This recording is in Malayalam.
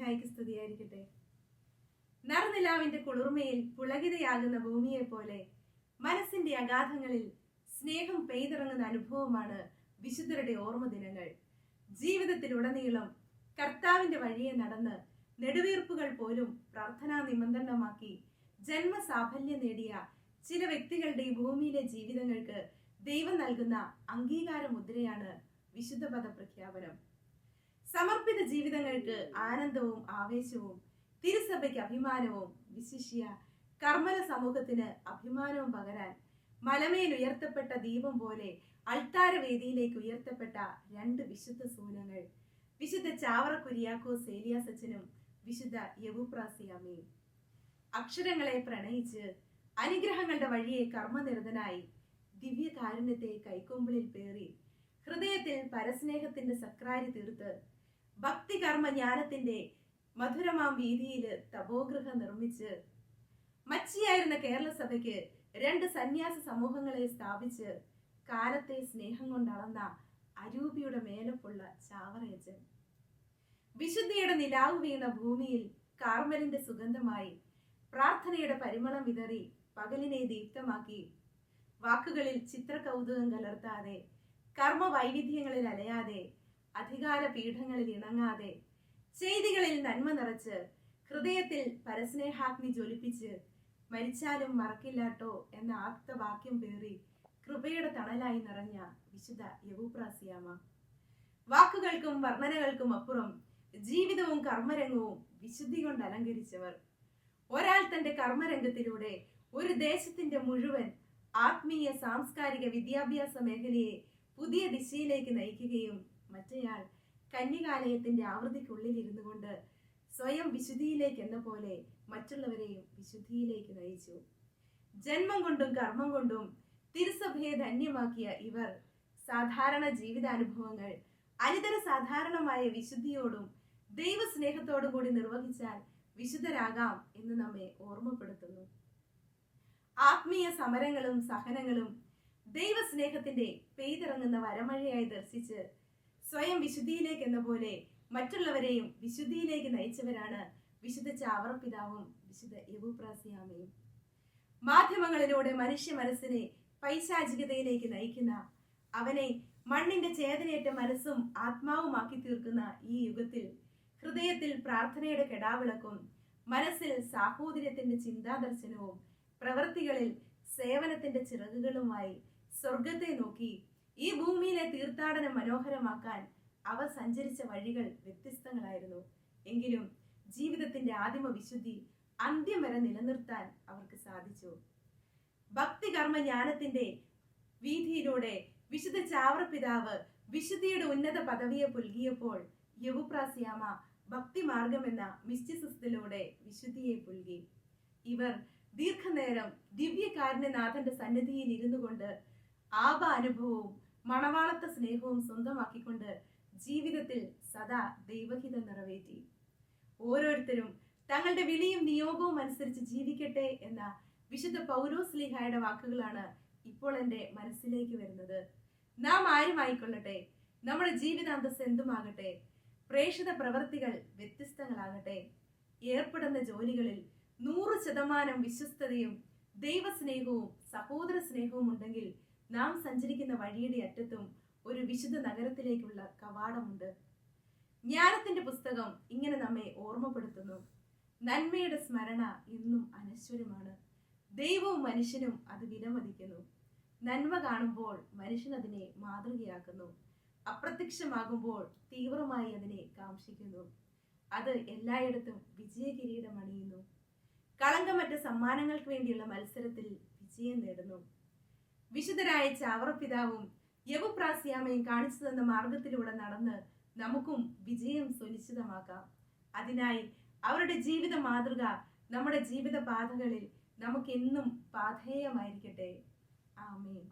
മിശിഹായിക്ക് സ്തുതിയായിരിക്കട്ടെ. നർനിലാവിന്റെ കുളിർമയിൽ പുളകിതയാകുന്ന ഭൂമിയെ പോലെ മനസ്സിന്റെ അഗാധങ്ങളിൽ സ്നേഹം പെയ്തിറങ്ങുന്ന അനുഭവമാണ് വിശുദ്ധരുടെ ഓർമ്മ ദിനങ്ങൾ. ജീവിതത്തിലുടനീളം കർത്താവിന്റെ വഴിയെ നടന്ന് നെടുവീർപ്പുകൾ പോലും പ്രാർത്ഥനാ നിമന്ത്രണമാക്കി ജന്മസാഫല്യം നേടിയ ചില വ്യക്തികളുടെ ഈ ഭൂമിയിലെ ജീവിതങ്ങൾക്ക് ദൈവം നൽകുന്ന അംഗീകാര മുദ്രയാണ് വിശുദ്ധ പദ പ്രഖ്യാപനം സമർപ്പിത ജീവിതങ്ങൾക്ക് ആനന്ദവും ആവേശവും തിരുസഭയ്ക്ക് അഭിമാനവും വിശിഷ്യ കർമ്മര സമൂഹത്തിന് അഭിമാനവും പകരാൻ മലമേൽ ഉയർത്തപ്പെട്ട ദീപം പോലെ അൾത്താര വേദിയിലേക്ക് ഉയർത്തപ്പെട്ട രണ്ട് വിശുദ്ധ സൂനങ്ങൾ വിശുദ്ധ ചാവറ കുര്യാക്കോ സേലിയ സച്ചനും വിശുദ്ധ യവുപ്രാസിയാമയും അക്ഷരങ്ങളെ പ്രണയിച്ച് അനുഗ്രഹങ്ങളുടെ വഴിയെ കർമ്മനിരതനായി ദിവ്യകാരുണ്യത്തെ കൈക്കൊമ്പിളിൽ പേറി ഹൃദയത്തിൽ പരസ്നേഹത്തിന്റെ സക്രാരി തീർത്ത് ഭക്തി കർമ്മ ജ്ഞാനത്തിന്റെ മധുരമാം വീതിയിൽ തപോഗൃഹം നിർമ്മിച്ച് മച്ചിയായിരുന്ന കേരള സഭയ്ക്ക് രണ്ട് സന്യാസ സമൂഹങ്ങളെ സ്ഥാപിച്ച് കാലത്തെ സ്നേഹം കൊണ്ടളന്ന അരൂപിയുടെ മേലപ്പുള്ള ചാവറേജൻ വിശുദ്ധിയുടെ നിലാവ് വീണ ഭൂമിയിൽ കാർമലിന്റെ സുഗന്ധമായി പ്രാർത്ഥനയുടെ പരിമളം വിതറി പകലിനെ ദീപ്തമാക്കി. വാക്കുകളിൽ ചിത്രകൗതുകം കലർത്താതെ കർമ്മ വൈവിധ്യങ്ങളിൽ അലയാതെ അധികാര പീഠങ്ങളിൽ ഇണങ്ങാതെ ചെയ്തികളിൽ നന്മ നിറച്ച് ഹൃദയത്തിൽ പരസ്നേഹാഗ്നി ജ്വലിപ്പിച്ച് മരിച്ചാലും മറക്കില്ലാട്ടോ എന്ന ആപ്തവാക്യം പേറി കൃപയുടെ തണലായി നിറഞ്ഞ വിശുദ്ധ യവൂപ്രാസിയാമ വാക്കുകൾക്കും വർണനകൾക്കും അപ്പുറം ജീവിതവും കർമ്മരംഗവും വിശുദ്ധി കൊണ്ട് അലങ്കരിച്ചവർ. ഒരാൾ തന്റെ കർമ്മരംഗത്തിലൂടെ ഒരു ദേശത്തിന്റെ മുഴുവൻ ആത്മീയ സാംസ്കാരിക വിദ്യാഭ്യാസ മേഖലയെ പുതിയ ദിശയിലേക്ക് നയിക്കുകയും മറ്റേയാൾ കന്യകാലയത്തിന്റെ ആവൃത്തിക്കുള്ളിൽ ഇരുന്നു കൊണ്ട് സ്വയം വിശുദ്ധിയിലേക്ക് എന്ന പോലെ മറ്റുള്ളവരെയും വിശുദ്ധിയിലേക്ക് നയിച്ചു. ജന്മം കൊണ്ടും കർമ്മം കൊണ്ടും തിരുസഭയെ ധന്യമാക്കിയ ഇവർ സാധാരണ ജീവിതാനുഭവങ്ങൾ അനിതര സാധാരണമായ വിശുദ്ധിയോടും ദൈവസ്നേഹത്തോടും കൂടി നിർവഹിച്ചാൽ വിശുദ്ധരാകാം എന്ന് നമ്മെ ഓർമ്മപ്പെടുത്തുന്നു. ആത്മീയ സമരങ്ങളും സഹനങ്ങളും ദൈവസ്നേഹത്തിന്റെ പെയ്തിറങ്ങുന്ന വരമഴയായി ദർശിച്ച് സ്വയം വിശുദ്ധിയിലേക്ക് എന്ന പോലെ മറ്റുള്ളവരെയും വിശുദ്ധിയിലേക്ക് നയിച്ചവരാണ് വിശുദ്ധ ചാവറപ്പിതാവും വിശുദ്ധ യബുപ്രാസിയാമയും. മാധ്യമങ്ങളിലൂടെ മനുഷ്യ മനസ്സിനെ പൈശാചികതയിലേക്ക് നയിക്കുന്ന അവനെ മണ്ണിന്റെ ചേതനയേറ്റ മനസ്സും ആത്മാവുമാക്കി തീർക്കുന്ന ഈ യുഗത്തിൽ ഹൃദയത്തിൽ പ്രാർത്ഥനയുടെ കെടാവിളക്കും മനസ്സിൽ സാഹോദര്യത്തിന്റെ ചിന്താദർശനവും പ്രവൃത്തികളിൽ സേവനത്തിന്റെ ചിറകുകളുമായി സ്വർഗത്തെ നോക്കി ഈ ഭൂമിയിലെ തീർത്ഥാടനം മനോഹരമാക്കാൻ അവർ സഞ്ചരിച്ച വഴികൾ വ്യത്യസ്തങ്ങളായിരുന്നു. എങ്കിലും ജീവിതത്തിന്റെ ആദിമ വിശുദ്ധി അന്ത്യം വരെ നിലനിർത്താൻ അവർക്ക് സാധിച്ചു. ഭക്തി കർമ്മ ജ്ഞാനത്തിന്റെ വീതിയിലൂടെ വിശുദ്ധ ചാവറ പിതാവ് വിശുദ്ധിയുടെ ഉന്നത പദവിയെ പുൽകിയപ്പോൾ യവുപ്രാസിയാമ ഭക്തി മാർഗം എന്ന മിസ്റ്റിസിസത്തിലൂടെ വിശുദ്ധിയെ പുൽകി. ഇവർ ദീർഘനേരം ദിവ്യകാരുണ്യനാഥന്റെ സന്നിധിയിൽ ഇരുന്നു കൊണ്ട് ആപ അനുഭവവും മണവാളത്ത സ്നേഹവും സ്വന്തമാക്കിക്കൊണ്ട് ജീവിതത്തിൽ സദാ ദൈവഹിതം നിറവേറ്റി. ഓരോരുത്തരും തങ്ങളുടെ വിളിയും നിയോഗവും അനുസരിച്ച് ജീവിക്കട്ടെ എന്ന വിശുദ്ധ പൗരോസ് ലിഹായുടെ വാക്കുകളാണ് ഇപ്പോൾ എന്റെ മനസ്സിലേക്ക് വരുന്നത്. നാം ആരുമായിക്കൊള്ളട്ടെ നമ്മുടെ ജീവിതാന്തസ് എന്തുമാകട്ടെ പ്രേക്ഷിത പ്രവൃത്തികൾ വ്യത്യസ്തങ്ങളാകട്ടെ ഏർപ്പെടുന്ന ജോലികളിൽ നൂറ് ശതമാനം വിശ്വസ്തതയും ദൈവസ്നേഹവും സഹോദര സ്നേഹവും ഉണ്ടെങ്കിൽ നാം സഞ്ചരിക്കുന്ന വഴിയുടെ അറ്റത്തും ഒരു വിശുദ്ധ നഗരത്തിലേക്കുള്ള കവാടമുണ്ട്. ജ്ഞാനത്തിന്റെ പുസ്തകം ഇങ്ങനെ നമ്മെ ഓർമ്മപ്പെടുത്തുന്നു. നന്മയുടെ സ്മരണ ഇന്നും അനശ്വരമാണ്. ദൈവവും മനുഷ്യനും അത് വിലമതിക്കുന്നു. നന്മ കാണുമ്പോൾ മനുഷ്യൻ അതിനെ മാതൃകയാക്കുന്നു. അപ്രത്യക്ഷമാകുമ്പോൾ തീവ്രമായി അതിനെ കാംക്ഷിക്കുന്നു. അത് എല്ലായിടത്തും വിജയകിരീടം അണിയുന്നു കളങ്കമറ്റ സമ്മാനങ്ങൾക്ക് വേണ്ടിയുള്ള മത്സരത്തിൽ വിജയം നേടുന്നു. വിശുദ്ധരായ ചാവറപ്പിതാവും യവപ്രാസിയാമയും കാണിച്ചു തന്ന മാർഗത്തിലൂടെ നടന്ന് നമുക്കും വിജയം സുനിശ്ചിതമാക്കാം. അതിനായി അവരുടെ ജീവിത മാതൃക നമ്മുടെ ജീവിത പാതകളിൽ നമുക്കെന്നും പാധേയമായിരിക്കട്ടെ ആമേൻ.